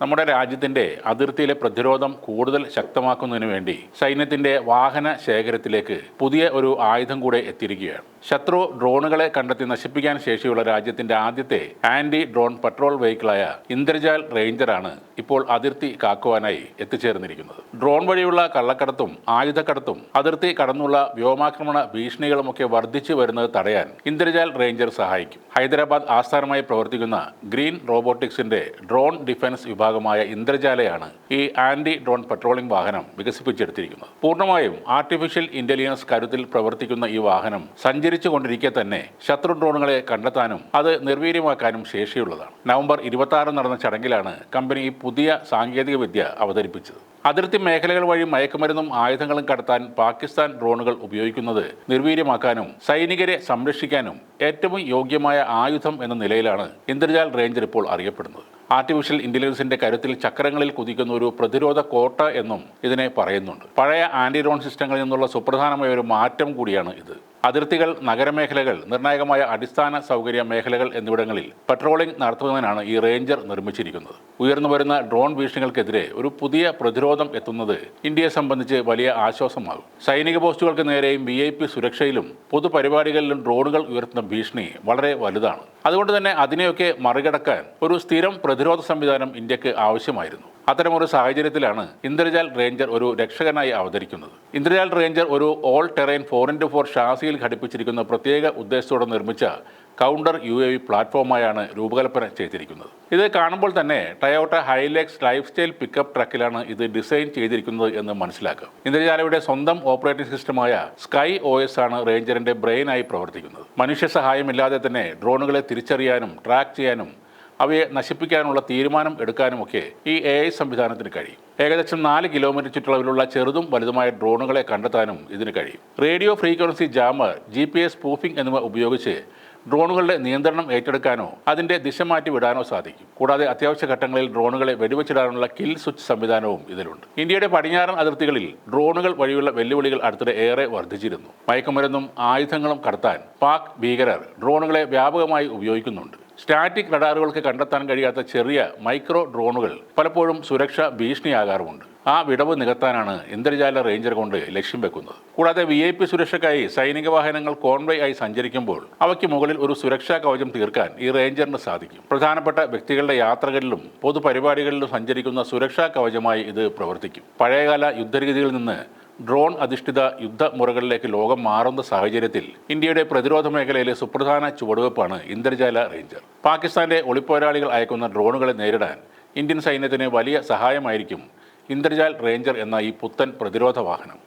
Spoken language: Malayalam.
നമ്മുടെ രാജ്യത്തിന്റെ അതിർത്തിയിലെ പ്രതിരോധം കൂടുതൽ ശക്തമാക്കുന്നതിന് വേണ്ടി സൈന്യത്തിന്റെ വാഹന ശേഖരത്തിലേക്ക് പുതിയ ഒരു ആയുധം കൂടെ എത്തിയിരിക്കുകയാണ്. ശത്രു ഡ്രോണുകളെ കണ്ടെത്തി നശിപ്പിക്കാൻ ശേഷിയുള്ള രാജ്യത്തിന്റെ ആദ്യത്തെ ആന്റി ഡ്രോൺ പട്രോൾ വെഹിക്കിളായ ഇന്ദ്രജാൽ റേഞ്ചറാണ് ഇപ്പോൾ അതിർത്തി കാക്കുവാനായി എത്തിച്ചേർന്നിരിക്കുന്നത്. ഡ്രോൺ വഴിയുള്ള കള്ളക്കടത്തും ആയുധക്കടത്തും അതിർത്തി കടന്നുള്ള വ്യോമാക്രമണ ഭീഷണികളുമൊക്കെ വർദ്ധിച്ചു വരുന്നത് തടയാൻ ഇന്ദ്രജാൽ റേഞ്ചർ സഹായിക്കും. ഹൈദരാബാദ് ആസ്ഥാനമായി പ്രവർത്തിക്കുന്ന ഗ്രീൻ റോബോട്ടിക്സിന്റെ ഡ്രോൺ ഡിഫൻസ് വിഭാഗമായ ഇന്ദ്രജാലയാണ് ഈ ആന്റി ഡ്രോൺ പട്രോളിംഗ് വാഹനം വികസിപ്പിച്ചെടുത്തിരിക്കുന്നത്. പൂർണമായും ആർട്ടിഫിഷ്യൽ ഇന്റലിജൻസ് കരുത്തിൽ പ്രവർത്തിക്കുന്ന ഈ വാഹനം സഞ്ചരിച്ചു കൊണ്ടിരിക്കെ തന്നെ ശത്രു ഡ്രോണുകളെ കണ്ടെത്താനും അത് നിർവീര്യമാക്കാനും ശേഷിയുള്ളതാണ്. നവംബർ ഇരുപത്തി നടന്ന ചടങ്ങിലാണ് കമ്പനി ഈ പുതിയ സാങ്കേതിക വിദ്യ അവതരിപ്പിച്ചത്. അതിർത്തി മേഖലകൾ വഴി മയക്കുമരുന്നും ആയുധങ്ങളും കടത്താൻ പാകിസ്ഥാൻ ഡ്രോണുകൾ ഉപയോഗിക്കുന്നത് നിർവീര്യമാക്കാനും സൈനികരെ സംരക്ഷിക്കാനും ഏറ്റവും യോഗ്യമായ ആയുധം എന്ന നിലയിലാണ് ഇന്ദ്രജാൽ റേഞ്ച് ഇപ്പോൾ അറിയപ്പെടുന്നത്. ആർട്ടിഫിഷ്യൽ ഇന്റലിജൻസിന്റെ കരുത്തിൽ ചക്രങ്ങളിൽ കുതിക്കുന്ന ഒരു പ്രതിരോധ കോട്ട എന്നും ഇതിനെ പറയുന്നുണ്ട്. പഴയ ആന്റി ഡ്രോൺ സിസ്റ്റങ്ങളിൽ നിന്നുള്ള സുപ്രധാനമായ ഒരു മാറ്റം കൂടിയാണ് ഇത്. അതിർത്തികൾ നഗരമേഖലകൾ നിർണായകമായ അടിസ്ഥാന സൗകര്യ മേഖലകൾ എന്നിവിടങ്ങളിൽ പട്രോളിംഗ് നടത്തുന്നതിനാണ് ഈ റേഞ്ചർ നിർമ്മിച്ചിരിക്കുന്നത്. ഉയർന്നു വരുന്ന ഡ്രോൺ ഭീഷണികൾക്കെതിരെ ഒരു പുതിയ പ്രതിരോധം എത്തുന്നത് ഇന്ത്യയെ സംബന്ധിച്ച് വലിയ ആശ്വാസമാകും. സൈനിക പോസ്റ്റുകൾക്ക് നേരെയും വി ഐ പി സുരക്ഷയിലും പൊതുപരിപാടികളിലും ഡ്രോണുകൾ ഉയർത്തുന്ന ഭീഷണി വളരെ വലുതാണ്. അതുകൊണ്ട് തന്നെ അതിനെയൊക്കെ മറികടക്കാൻ ഒരു സ്ഥിരം പ്രതിരോധ സംവിധാനം ഇന്ത്യയ്ക്ക് ആവശ്യമായിരുന്നു. അത്തരമൊരു സാഹചര്യത്തിലാണ് ഇന്ദ്രജാൽ റേഞ്ചർ ഒരു രക്ഷകനായി അവതരിക്കുന്നത്. ഇന്ദ്രജാൽ റേഞ്ചർ ഒരു all terrain four into four ഷാസിയിൽ ഘടിപ്പിച്ചിരിക്കുന്ന പ്രത്യേക ഉദ്ദേശത്തോടെ നിർമ്മിച്ച കൗണ്ടർ യു എ വി പ്ലാറ്റ്ഫോമായാണ് രൂപകൽപ്പന ചെയ്തിരിക്കുന്നത്. ഇത് കാണുമ്പോൾ തന്നെ Toyota Hilux life style pickup ട്രക്കിലാണ് ഇത് ഡിസൈൻ ചെയ്തിരിക്കുന്നത് എന്ന് മനസ്സിലാക്കാം. ഇന്ദ്രജാലയുടെ സ്വന്തം ഓപ്പറേറ്റിംഗ് സിസ്റ്റമായ സ്കൈ ഒ എസ് ആണ് റേഞ്ചറിന്റെ ബ്രെയിനായി പ്രവർത്തിക്കുന്നത്. മനുഷ്യ സഹായമില്ലാതെ തന്നെ ഡ്രോണുകളെ തിരിച്ചറിയാനും ട്രാക്ക് ചെയ്യാനും അവയെ നശിപ്പിക്കാനുള്ള തീരുമാനം എടുക്കാനുമൊക്കെ ഈ എ ഐ സംവിധാനത്തിന് കഴിയും. ഏകദേശം നാല് കിലോമീറ്റർ ചുറ്റളവിലുള്ള ചെറുതും വലുതുമായ ഡ്രോണുകളെ കണ്ടെത്താനും ഇതിന് കഴിയും. Radio frequency jammer G P S spoofing എന്നിവ ഉപയോഗിച്ച് ഡ്രോണുകളുടെ നിയന്ത്രണം ഏറ്റെടുക്കാനോ അതിന്റെ ദിശ മാറ്റി വിടാനോ സാധിക്കും. കൂടാതെ അത്യാവശ്യ ഘട്ടങ്ങളിൽ ഡ്രോണുകളെ വെടിവെച്ചിടാനുള്ള കിൽ സ്വിച്ച് സംവിധാനവും ഇതിലുണ്ട്. ഇന്ത്യയുടെ പടിഞ്ഞാറൻ അതിർത്തികളിൽ ഡ്രോണുകൾ വഴിയുള്ള വെല്ലുവിളികൾ അടുത്തിടെ ഏറെ വർദ്ധിച്ചിരുന്നു. മയക്കുമരുന്നും ആയുധങ്ങളും കടത്താൻ പാക് ഭീകരർ ഡ്രോണുകളെ വ്യാപകമായി ഉപയോഗിക്കുന്നുണ്ട്. സ്റ്റാറ്റിക് റഡാറുകൾക്ക് കണ്ടെത്താൻ കഴിയാത്ത ചെറിയ മൈക്രോ ഡ്രോണുകൾ പലപ്പോഴും സുരക്ഷ ഭീഷണിയാകാറുമുണ്ട്. ആ വിടവ് നികത്താനാണ് ഇന്ദ്രജാല റേഞ്ചർ കൊണ്ട് ലക്ഷ്യം വെക്കുന്നത്. കൂടാതെ വി ഐ പി സുരക്ഷയ്ക്കായി സൈനിക വാഹനങ്ങൾ കോൺവോയ് ആയി സഞ്ചരിക്കുമ്പോൾ അവയ്ക്ക് മുകളിൽ ഒരു സുരക്ഷാ കവചം തീർക്കാൻ ഈ റേഞ്ചറിന് സാധിക്കും. പ്രധാനപ്പെട്ട വ്യക്തികളുടെ യാത്രകളിലും പൊതുപരിപാടികളിലും സഞ്ചരിക്കുന്ന സുരക്ഷാ കവചമായി ഇത് പ്രവർത്തിക്കും. പഴയകാല യുദ്ധരീതികളിൽ നിന്ന് ഡ്രോൺ അധിഷ്ഠിത യുദ്ധമുറകളിലേക്ക് ലോകം മാറുന്ന സാഹചര്യത്തിൽ ഇന്ത്യയുടെ പ്രതിരോധ മേഖലയിലെ സുപ്രധാന ചുവടുവെപ്പാണ് ഇന്ദ്രജാല റേഞ്ചർ. പാകിസ്ഥാന്റെ ഒളിപ്പോരാളികൾ അയക്കുന്ന ഡ്രോണുകളെ നേരിടാൻ ഇന്ത്യൻ സൈന്യത്തിന് വലിയ സഹായമായിരിക്കും ഇന്ദ്രജാൽ റേഞ്ചർ എന്ന ഈ പുത്തൻ പ്രതിരോധ വാഹനം.